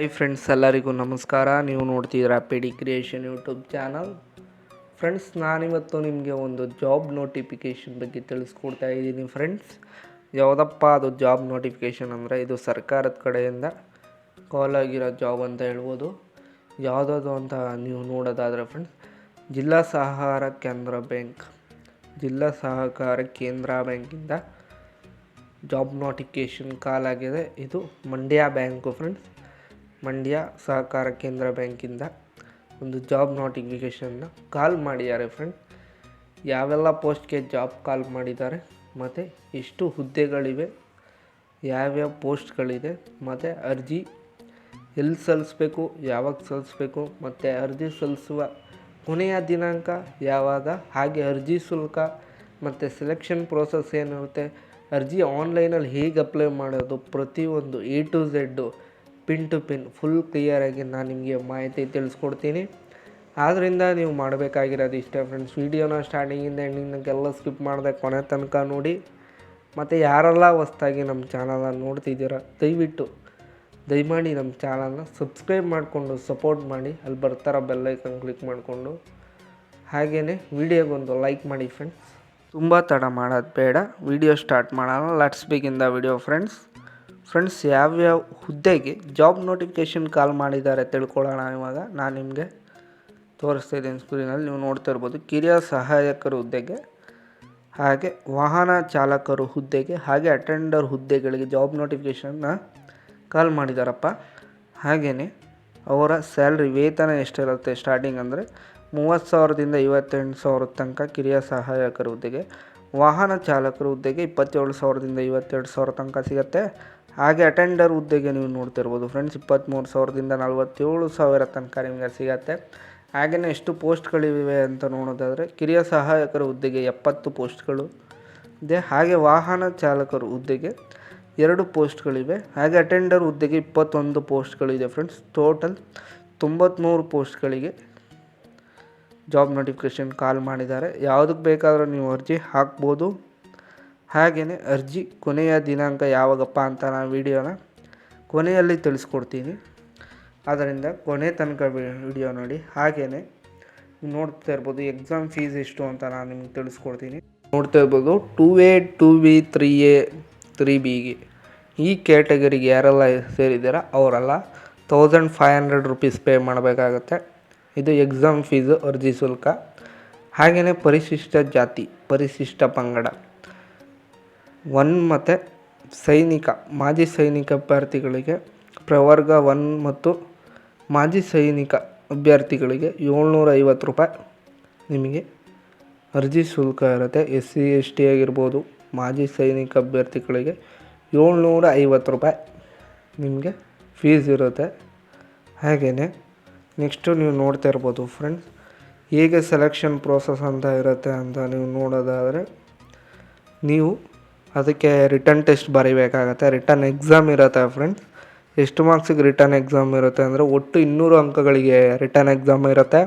Hi friends ಎಲ್ಲರಿಗೂ ನಮಸ್ಕಾರ. ನೀವು ನೋಡ್ತಿದ್ದೀರಾ ಪೆಡಿ ಕ್ರಿಯೇಷನ್ ಯೂಟ್ಯೂಬ್ ಚಾನಲ್ ಫ್ರೆಂಡ್ಸ್ ನಾನಿವತ್ತು ನಿಮಗೆ ಒಂದು ಜಾಬ್ ನೋಟಿಫಿಕೇಷನ್ ಬಗ್ಗೆ ತಿಳಿಸ್ಕೊಡ್ತಾ ಇದ್ದೀನಿ ಫ್ರೆಂಡ್ಸ್ ಯಾವುದಪ್ಪ ಅದು ಜಾಬ್ ನೋಟಿಫಿಕೇಷನ್ ಅಂದರೆ, ಇದು ಸರ್ಕಾರದ ಕಡೆಯಿಂದ ಕಾಲ್ ಆಗಿರೋ ಜಾಬ್ ಅಂತ ಹೇಳ್ಬೋದು. ಯಾವುದಾದ್ರು ಅಂತ ನೀವು ನೋಡೋದಾದರೆ ಫ್ರೆಂಡ್ಸ್ ಜಿಲ್ಲಾ ಸಹಕಾರ ಕೇಂದ್ರ ಬ್ಯಾಂಕ್. ಜಿಲ್ಲಾ ಸಹಕಾರ ಕೇಂದ್ರ ಬ್ಯಾಂಕಿಂದ ಜಾಬ್ ನೋಟಿಫಿಕೇಷನ್ ಕಾಲ್ ಆಗಿದೆ. ಇದು ಮಂಡ್ಯ ಬ್ಯಾಂಕು ಫ್ರೆಂಡ್ಸ್ ಮಂಡ್ಯ ಸಹಕಾರ ಕೇಂದ್ರ ಬ್ಯಾಂಕಿಂದ ಒಂದು ಜಾಬ್ ನೋಟಿಫಿಕೇಷನ್ನ ಕಾಲ್ ಮಾಡಿದ್ದಾರೆ ಫ್ರೆಂಡ್. ಯಾವೆಲ್ಲ ಪೋಸ್ಟ್ಗೆ ಜಾಬ್ ಕಾಲ್ ಮಾಡಿದ್ದಾರೆ, ಮತ್ತು ಎಷ್ಟು ಹುದ್ದೆಗಳಿವೆ, ಯಾವ್ಯಾವ ಪೋಸ್ಟ್ಗಳಿದೆ, ಮತ್ತು ಅರ್ಜಿ ಎಲ್ಲಿ ಸಲ್ಲಿಸ್ಬೇಕು, ಯಾವಾಗ ಸಲ್ಲಿಸ್ಬೇಕು, ಮತ್ತು ಅರ್ಜಿ ಸಲ್ಲಿಸುವ ಕೊನೆಯ ದಿನಾಂಕ ಯಾವಾಗ, ಹಾಗೆ ಅರ್ಜಿ ಶುಲ್ಕ ಮತ್ತು ಸೆಲೆಕ್ಷನ್ ಪ್ರೋಸೆಸ್ ಏನಿರುತ್ತೆ, ಅರ್ಜಿ ಆನ್ಲೈನಲ್ಲಿ ಹೇಗೆ ಅಪ್ಲೈ ಮಾಡೋದು, ಪ್ರತಿಯೊಂದು A to Z pin to pin full ಕ್ಲಿಯರಾಗಿ ನಾನು ನಿಮಗೆ ಮಾಹಿತಿ ತಿಳಿಸ್ಕೊಡ್ತೀನಿ. ಆದ್ದರಿಂದ ನೀವು ಮಾಡಬೇಕಾಗಿರೋದು ಇಷ್ಟೇ ಫ್ರೆಂಡ್ಸ್. ವೀಡಿಯೋನ ಸ್ಟಾರ್ಟಿಂಗಿಂದ ಎಂಡಿಂಗ್ನಕ್ಕೆಲ್ಲ ಸ್ಕಿಪ್ ಮಾಡಿದೆ ಕೊನೆ ತನಕ ನೋಡಿ. ಮತ್ತು ಯಾರೆಲ್ಲ ಹೊಸ್ದಾಗಿ ನಮ್ಮ ಚಾನಲನ್ನು ನೋಡ್ತಿದ್ದೀರ, ದಯವಿಟ್ಟು ದಯಮಾಡಿ ನಮ್ಮ ಚಾನಲ್ನ ಸಬ್ಸ್ಕ್ರೈಬ್ ಮಾಡಿಕೊಂಡು ಸಪೋರ್ಟ್ ಮಾಡಿ. ಅಲ್ಲಿ ಬರ್ತಾರ ಬೆಲ್ಲೈಕನ್ ಕ್ಲಿಕ್ ಮಾಡಿಕೊಂಡು. ಹಾಗೆಯೇ ವಿಡಿಯೋಗೊಂದು ಲೈಕ್ ಮಾಡಿ ಫ್ರೆಂಡ್ಸ್ ತುಂಬ ತಡ ಮಾಡೋದು ಬೇಡ. ವಿಡಿಯೋ ಸ್ಟಾರ್ಟ್ ಮಾಡೋಣ. Let's begin the video friends friends ಯಾವ್ಯಾವ ಹುದ್ದೆಗೆ ಜಾಬ್ ನೋಟಿಫಿಕೇಷನ್ ಕಾಲ್ ಮಾಡಿದ್ದಾರೆ ತಿಳ್ಕೊಳ್ಳೋಣ ಇವಾಗ. ನಾನು ನಿಮಗೆ ತೋರಿಸ್ತಾ ಇದ್ದೀನಿ ಸ್ಕ್ರೀನಲ್ಲಿ ನೀವು ನೋಡ್ತಾ ಇರ್ಬೋದು, ಕಿರಿಯ ಸಹಾಯಕರ ಹುದ್ದೆಗೆ, ಹಾಗೆ ವಾಹನ ಚಾಲಕರು ಹುದ್ದೆಗೆ, ಹಾಗೆ ಅಟೆಂಡರ್ ಹುದ್ದೆಗಳಿಗೆ ಜಾಬ್ ನೋಟಿಫಿಕೇಷನ್ನ ಕಾಲ್ ಮಾಡಿದಾರಪ್ಪ. ಹಾಗೆಯೇ ಅವರ ಸ್ಯಾಲ್ರಿ ವೇತನ ಎಷ್ಟಿರುತ್ತೆ? ಸ್ಟಾರ್ಟಿಂಗ್ ಅಂದರೆ ಮೂವತ್ತು ಸಾವಿರದಿಂದ ಐವತ್ತೆಂಟು ಸಾವಿರದ ತನಕ ಕಿರಿಯ ಸಹಾಯಕರ ಹುದ್ದೆಗೆ, ವಾಹನ ಚಾಲಕರ ಹುದ್ದೆಗೆ ಇಪ್ಪತ್ತೇಳು ಸಾವಿರದಿಂದ ಐವತ್ತೆರಡು ಸಾವಿರ ತನಕ ಸಿಗುತ್ತೆ. ಹಾಗೆ ಅಟೆಂಡರ್ ಹುದ್ದೆಗೆ ನೀವು ನೋಡ್ತಿರ್ಬೋದು. ಫ್ರೆಂಡ್ಸ್ ಇಪ್ಪತ್ತ್ಮೂರು ಸಾವಿರದಿಂದ ನಲವತ್ತೇಳು ಸಾವಿರ ತನಕ ನಿಮಗೆ ಸಿಗತ್ತೆ. ಹಾಗೆಯೇ ಎಷ್ಟು ಪೋಸ್ಟ್ಗಳಿವೆ ಅಂತ ನೋಡೋದಾದರೆ, ಕಿರಿಯ ಸಹಾಯಕರ ಹುದ್ದೆಗೆ ಎಪ್ಪತ್ತು ಪೋಸ್ಟ್ಗಳು ಇದೆ. ಹಾಗೆ ವಾಹನ ಚಾಲಕರು ಹುದ್ದೆಗೆ ಎರಡು ಪೋಸ್ಟ್ಗಳಿವೆ ಹಾಗೆ ಅಟೆಂಡರ್ ಹುದ್ದೆಗೆ ಇಪ್ಪತ್ತೊಂದು ಪೋಸ್ಟ್ಗಳಿದೆ ಫ್ರೆಂಡ್ಸ್ ಟೋಟಲ್ ತೊಂಬತ್ತ್ಮೂರು ಪೋಸ್ಟ್ಗಳಿಗೆ ಜಾಬ್ ನೋಟಿಫಿಕೇಷನ್ ಕಾಲ್ ಮಾಡಿದ್ದಾರೆ. ಯಾವುದಕ್ಕೆ ಬೇಕಾದರೂ ನೀವು ಅರ್ಜಿ ಹಾಕ್ಬೋದು. ಹಾಗೆಯೇ ಅರ್ಜಿ ಕೊನೆಯ ದಿನಾಂಕ ಯಾವಾಗಪ್ಪ ಅಂತ ನಾನು ವಿಡಿಯೋನ ಕೊನೆಯಲ್ಲಿ ತಿಳಿಸ್ಕೊಡ್ತೀನಿ. ಆದ್ದರಿಂದ ಕೊನೆ ತನಕ ವಿಡಿಯೋ ನೋಡಿ. ಹಾಗೆಯೇ ನೋಡ್ತಾ ಇರ್ಬೋದು ಎಕ್ಸಾಮ್ ಫೀಸ್ ಎಷ್ಟು ಅಂತ ನಾನು ನಿಮ್ಗೆ ತಿಳಿಸ್ಕೊಡ್ತೀನಿ. ನೋಡ್ತಾ ಇರ್ಬೋದು two A, two B, three A, three ಬಿಗೆ ಈ ಕ್ಯಾಟಗರಿಗೆ ಯಾರೆಲ್ಲ ಸೇರಿದ್ದೀರ ಅವರೆಲ್ಲ thousand five hundred rupees pay ಮಾಡಬೇಕಾಗತ್ತೆ. ಇದು ಎಕ್ಸಾಮ್ ಫೀಸು ಅರ್ಜಿ ಶುಲ್ಕ. ಹಾಗೆಯೇ ಪರಿಶಿಷ್ಟ ಜಾತಿ, ಪರಿಶಿಷ್ಟ ಪಂಗಡ. ಒನ್ ಮತ್ತು ಸೈನಿಕ, ಮಾಜಿ ಸೈನಿಕ ಅಭ್ಯರ್ಥಿಗಳಿಗೆ ಪ್ರವರ್ಗ ಒನ್ ಮತ್ತು ಮಾಜಿ ಸೈನಿಕ ಅಭ್ಯರ್ಥಿಗಳಿಗೆ ಏಳ್ನೂರ ಐವತ್ತು ರೂಪಾಯಿ. ನಿಮಗೆ ಅರ್ಜಿ ಶುಲ್ಕ ಇರುತ್ತೆ. ಎಸ್ ಸಿ ಎಸ್ ಟಿ ಆಗಿರ್ಬೋದು ಮಾಜಿ ಸೈನಿಕ ಅಭ್ಯರ್ಥಿಗಳಿಗೆ ಏಳ್ನೂರ ಐವತ್ತು ರೂಪಾಯಿ. ನಿಮಗೆ ಫೀಸ್ ಇರುತ್ತೆ. ಹಾಗೆಯೇ ನೆಕ್ಸ್ಟು ನೀವು ನೋಡ್ತಾ ಇರ್ಬೋದು ಫ್ರೆಂಡ್ಸ್ ಹೇಗೆ ಸೆಲೆಕ್ಷನ್ ಪ್ರೋಸೆಸ್ ಅಂತ ಇರುತ್ತೆ ಅಂತ ನೀವು ನೋಡೋದಾದರೆ, ನೀವು ಅದಕ್ಕೆ ರಿಟರ್ನ್ ಟೆಸ್ಟ್ ಬರೀಬೇಕಾಗತ್ತೆ. ರಿಟರ್ನ್ ಎಕ್ಸಾಮ್ ಇರುತ್ತೆ ಫ್ರೆಂಡ್ಸ್ ಎಷ್ಟು ಮಾರ್ಕ್ಸಿಗೆ ರಿಟರ್ನ್ ಎಕ್ಸಾಮ್ ಇರುತ್ತೆ ಅಂದರೆ ಒಟ್ಟು ಇನ್ನೂರು ಅಂಕಗಳಿಗೆ ರಿಟರ್ನ್ ಎಕ್ಸಾಮ್ ಇರುತ್ತೆ.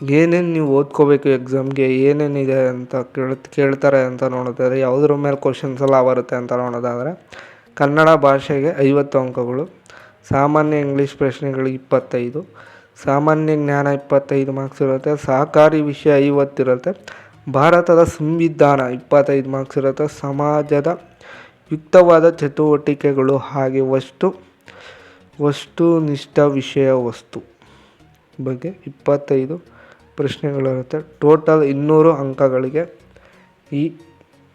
ಏನೇನು ನೀವು ಓದ್ಕೋಬೇಕು ಎಕ್ಸಾಮ್ಗೆ ಏನೇನಿದೆ ಅಂತ ಕೇಳ, ಕೇಳ್ತಾರೆ ಅಂತ ನೋಡೋದಾದರೆ, ಯಾವುದ್ರ ಮೇಲೆ ಕ್ವಶನ್ಸ್ ಎಲ್ಲ ಬರುತ್ತೆ ಅಂತ ನೋಡೋದಾದರೆ, ಕನ್ನಡ ಭಾಷೆಗೆ ಐವತ್ತು ಅಂಕಗಳು, ಸಾಮಾನ್ಯ ಇಂಗ್ಲೀಷ್ ಪ್ರಶ್ನೆಗಳಿಗೆ ಇಪ್ಪತ್ತೈದು, ಸಾಮಾನ್ಯ ಜ್ಞಾನ ಇಪ್ಪತ್ತೈದು ಮಾರ್ಕ್ಸ್ ಇರುತ್ತೆ, ಸಹಕಾರಿ ವಿಷಯ ಐವತ್ತಿರುತ್ತೆ ಭಾರತದ ಸಂವಿಧಾನ ಇಪ್ಪತ್ತೈದು ಮಾರ್ಕ್ಸ್ ಇರುತ್ತೆ. ಸಮಾಜದ ಯುಕ್ತವಾದ ಚಟುವಟಿಕೆಗಳು ಹಾಗೆ ವಸ್ತು, ವಸ್ತುನಿಷ್ಠ ವಿಷಯ ವಸ್ತು ಬಗ್ಗೆ ಇಪ್ಪತ್ತೈದು ಪ್ರಶ್ನೆಗಳಿರುತ್ತೆ ಟೋಟಲ್ ಇನ್ನೂರು ಅಂಕಗಳಿಗೆ ಈ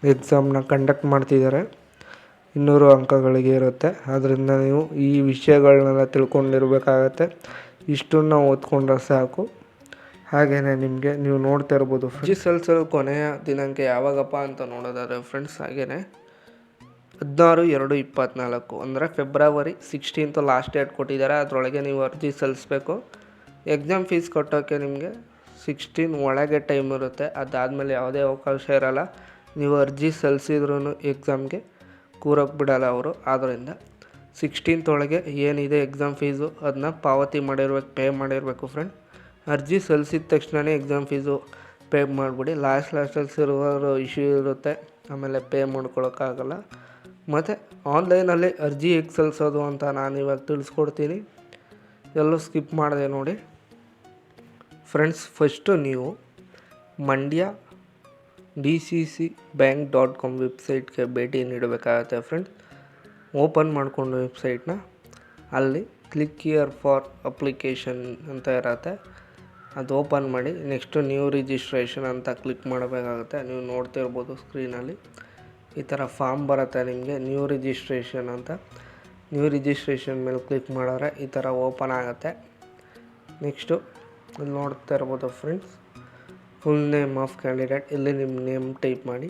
ಎಕ್ಸಾಮ್ನ ಕಂಡಕ್ಟ್ ಮಾಡ್ತಿದ್ದಾರೆ. ಇನ್ನೂರು ಅಂಕಗಳಿಗೆ ಇರುತ್ತೆ. ಆದ್ದರಿಂದ ನೀವು ಈ ವಿಷಯಗಳನ್ನೆಲ್ಲ ತಿಳ್ಕೊಂಡಿರಬೇಕಾಗತ್ತೆ. ಇಷ್ಟನ್ನು ಓದ್ಕೊಂಡ್ರೆ ಸಾಕು. ಹಾಗೆಯೇ ನಿಮಗೆ, ನೀವು ನೋಡ್ತಾ ಇರ್ಬೋದು ಅರ್ಜಿ ಸಲ್ಲಿಸಲು ಕೊನೆಯ ದಿನಾಂಕ ಯಾವಾಗಪ್ಪ ಅಂತ ನೋಡೋದಾದ್ರೆ ಫ್ರೆಂಡ್ಸ್ ಹಾಗೇ ಹದಿನಾರು ಎರಡು ಇಪ್ಪತ್ತ್ನಾಲ್ಕು ಅಂದರೆ ಫೆಬ್ರವರಿ ಸಿಕ್ಸ್ಟೀನ್ತು ಲಾಸ್ಟ್ ಡೇಟ್ ಕೊಟ್ಟಿದ್ದಾರೆ. ಅದರೊಳಗೆ ನೀವು ಅರ್ಜಿ ಸಲ್ಲಿಸಬೇಕು. ಎಕ್ಸಾಮ್ ಫೀಸ್ ಕಟ್ಟೋಕ್ಕೆ ನಿಮಗೆ ಸಿಕ್ಸ್ಟೀನ್ ಒಳಗೆ ಟೈಮ್ ಇರುತ್ತೆ. ಅದಾದಮೇಲೆ ಯಾವುದೇ ಅವಕಾಶ ಇರಲ್ಲ. ನೀವು ಅರ್ಜಿ ಸಲ್ಲಿಸಿದ್ರೂ ಎಕ್ಸಾಮ್ಗೆ ಕೂರೋಕ್ಕೆ ಬಿಡಲ್ಲ ಅವರು. ಆದ್ದರಿಂದ ಸಿಕ್ಸ್ಟೀನ್ತ್ ಒಳಗೆ ಏನಿದೆ ಎಕ್ಸಾಮ್ ಫೀಸು ಅದನ್ನ ಪಾವತಿ ಮಾಡಿರ್ಬೇಕು ಪೇ ಮಾಡಿರಬೇಕು ಫ್ರೆಂಡ್ ಅರ್ಜಿ ಸಲ್ಲಿಸಿದ ತಕ್ಷಣವೇ ಎಕ್ಸಾಮ್ ಫೀಸು ಪೇ ಮಾಡಿಬಿಡಿ. ಲಾಸ್ಟ್ ಲಾಸ್ಟಲ್ಲಿ ಸರ್ವರ್ ಇಶ್ಯೂ ಇರುತ್ತೆ. ಆಮೇಲೆ ಪೇ ಮಾಡ್ಕೊಳೋಕ್ಕಾಗಲ್ಲ. ಮತ್ತು ಆನ್ಲೈನಲ್ಲಿ ಅರ್ಜಿ ಹೇಗೆ ಸಲ್ಲಿಸೋದು ಅಂತ ನಾನು ಇವಾಗ ತಿಳಿಸ್ಕೊಡ್ತೀನಿ. ಎಲ್ಲೂ ಸ್ಕಿಪ್ ಮಾಡಿದೆ ನೋಡಿ. ಫ್ರೆಂಡ್ಸ್ ಫಸ್ಟು ನೀವು Mandya D C C bank dot com ವೆಬ್ಸೈಟ್ಗೆ ಭೇಟಿ ನೀಡಬೇಕಾಗತ್ತೆ ಫ್ರೆಂಡ್ಸ್ ಓಪನ್ ಮಾಡಿಕೊಂಡು ವೆಬ್ಸೈಟ್ನ ಅಲ್ಲಿ ಕ್ಲಿಕ್ ಇಯರ್ ಫಾರ್ ಅಪ್ಲಿಕೇಶನ್ ಅಂತ ಇರತ್ತೆ. ಅದು ಓಪನ್ ಮಾಡಿ, ನೆಕ್ಸ್ಟು ನ್ಯೂ ರಿಜಿಸ್ಟ್ರೇಷನ್ ಅಂತ ಕ್ಲಿಕ್ ಮಾಡಬೇಕಾಗುತ್ತೆ. ನೀವು ನೋಡ್ತಿರ್ಬೋದು ಸ್ಕ್ರೀನಲ್ಲಿ ಈ ಥರ ಫಾರ್ಮ್ ಬರುತ್ತೆ ನಿಮಗೆ, ನ್ಯೂ ರಿಜಿಸ್ಟ್ರೇಷನ್ ಅಂತ. ನ್ಯೂ ರಿಜಿಸ್ಟ್ರೇಷನ್ ಮೇಲೆ ಕ್ಲಿಕ್ ಮಾಡಿದ್ರೆ ಈ ಥರ ಓಪನ್ ಆಗುತ್ತೆ. ನೆಕ್ಸ್ಟು ಇಲ್ಲಿ ನೋಡ್ತಾ ಇರ್ಬೋದು friends full name of candidate ಇಲ್ಲಿ ನಿಮ್ಮ ನೇಮ್ ಟೈಪ್ ಮಾಡಿ.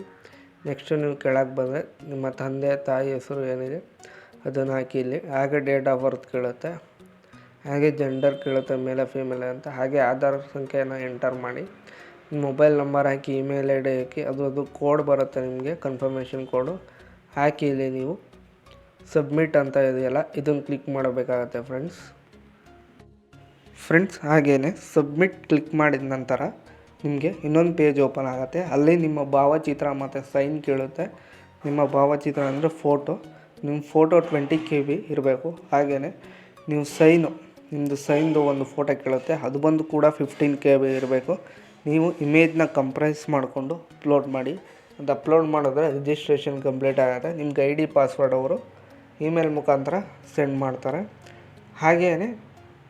ನೆಕ್ಸ್ಟು ನೀವು ಕೆಳಗೆ ಬಂದರೆ ನಿಮ್ಮ ತಂದೆ, ತಾಯಿ ಹೆಸರು ಏನಿದೆ, ಅದನ್ನು ಹಾಕಿ ಇಲ್ಲಿ. ಹಾಗೆ ಡೇಟ್ ಆಫ್ ಬರ್ತ್ ಕೇಳುತ್ತೆ. ಹಾಗೆ ಜೆಂಡರ್ ಕೇಳುತ್ತೆ ಮೇಲೆ ಫೀಮೇಲ್ ಅಂತ. ಹಾಗೆ ಆಧಾರ್ ಸಂಖ್ಯೆನ ಎಂಟರ್ ಮಾಡಿ ಮೊಬೈಲ್ ನಂಬರ್ ಹಾಕಿ ಇಮೇಲ್ ಐ ಡಿ ಹಾಕಿ, ಅದು ಅದು ಕೋಡ್ ಬರುತ್ತೆ ನಿಮಗೆ ಕನ್ಫರ್ಮೇಷನ್ ಕೋಡು ಹಾಕಿ ಇಲ್ಲಿ ನೀವು ಸಬ್ಮಿಟ್ ಅಂತ ಇದೆಯಲ್ಲ ಇದನ್ನು ಕ್ಲಿಕ್ ಮಾಡಬೇಕಾಗತ್ತೆ ಫ್ರೆಂಡ್ಸ್ ಫ್ರೆಂಡ್ಸ್ ಹಾಗೆಯೇ ಸಬ್ಮಿಟ್ ಕ್ಲಿಕ್ ಮಾಡಿದ ನಂತರ ನಿಮಗೆ ಇನ್ನೊಂದು ಪೇಜ್ ಓಪನ್ ಆಗುತ್ತೆ. ಅಲ್ಲಿ ನಿಮ್ಮ ಭಾವಚಿತ್ರ ಮತ್ತು ಸೈನ್ ಕೇಳುತ್ತೆ. ನಿಮ್ಮ ಭಾವಚಿತ್ರ ಅಂದರೆ ಫೋಟೋ ನಿಮ್ಮ ಫೋಟೋ ಟ್ವೆಂಟಿ ಕೆ ಬಿ ಇರಬೇಕು. ಹಾಗೆಯೇ ನೀವು ಸೈನು ನಿಮ್ಮದು ಸೈನ್ದು ಒಂದು ಫೋಟೋ ಕೇಳುತ್ತೆ. ಅದು ಬಂದು ಕೂಡ ಫಿಫ್ಟೀನ್ ಕೆ ಬಿ ಇರಬೇಕು. ನೀವು ಇಮೇಜ್ನ ಕಂಪ್ರೈಸ್ ಮಾಡಿಕೊಂಡು ಅಪ್ಲೋಡ್ ಮಾಡಿ. ಅದು ಅಪ್ಲೋಡ್ ಮಾಡಿದ್ರೆ ರಿಜಿಸ್ಟ್ರೇಷನ್ ಕಂಪ್ಲೀಟ್ ಆಗುತ್ತೆ. ನಿಮ್ಗೆ ಐ ಡಿ ಪಾಸ್ವರ್ಡ್ ಅವರು ಇಮೇಲ್ ಮುಖಾಂತರ ಸೆಂಡ್ ಮಾಡ್ತಾರೆ. ಹಾಗೆಯೇ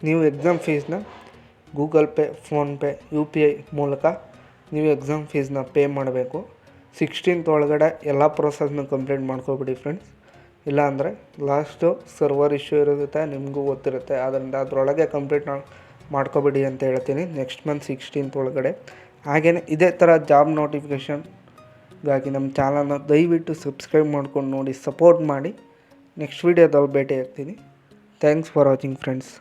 ನೀವು exam ಫೀಸ್ನ Google Pay PhonePe U P I ಮೂಲಕ ನೀವು ಎಕ್ಸಾಮ್ ಫೀಸ್ನ ಪೇ ಮಾಡಬೇಕು. ಸಿಕ್ಸ್ಟೀನ್ತ್ ಒಳಗಡೆ ಎಲ್ಲ ಪ್ರೊಸೆಸ್ನ ಕಂಪ್ಲೀಟ್ ಮಾಡ್ಕೊಬಿಡಿ ಫ್ರೆಂಡ್ಸ್ ಇಲ್ಲಾಂದರೆ ಲಾಸ್ಟು ಸರ್ವರ್ ಇಶ್ಯೂ ಇರುತ್ತೆ, ನಿಮಗೂ ಗೊತ್ತಿರುತ್ತೆ. ಆದ್ದರಿಂದ ಅದರೊಳಗೆ ಕಂಪ್ಲೀಟ್ ಮಾಡ್ಕೊಬಿಡಿ ಅಂತ ಹೇಳ್ತೀನಿ. ನೆಕ್ಸ್ಟ್ ಮಂತ್ ಸಿಕ್ಸ್ಟೀನ್ತ್ ಒಳಗಡೆ. ಹಾಗೆಯೇ ಇದೇ ಥರ ಜಾಬ್ ನೋಟಿಫಿಕೇಷನ್ಗಾಗಿ ನಮ್ಮ ಚಾನಲ್ನ ದಯವಿಟ್ಟು ಸಬ್ಸ್ಕ್ರೈಬ್ ಮಾಡ್ಕೊಂಡು ನೋಡಿ ಸಪೋರ್ಟ್ ಮಾಡಿ. ನೆಕ್ಸ್ಟ್ ವೀಡಿಯೋದಲ್ಲಿ ಭೇಟಿ ಆಗ್ತೀನಿ ಥ್ಯಾಂಕ್ಸ್ ಫಾರ್ ವಾಚಿಂಗ್ ಫ್ರೆಂಡ್ಸ್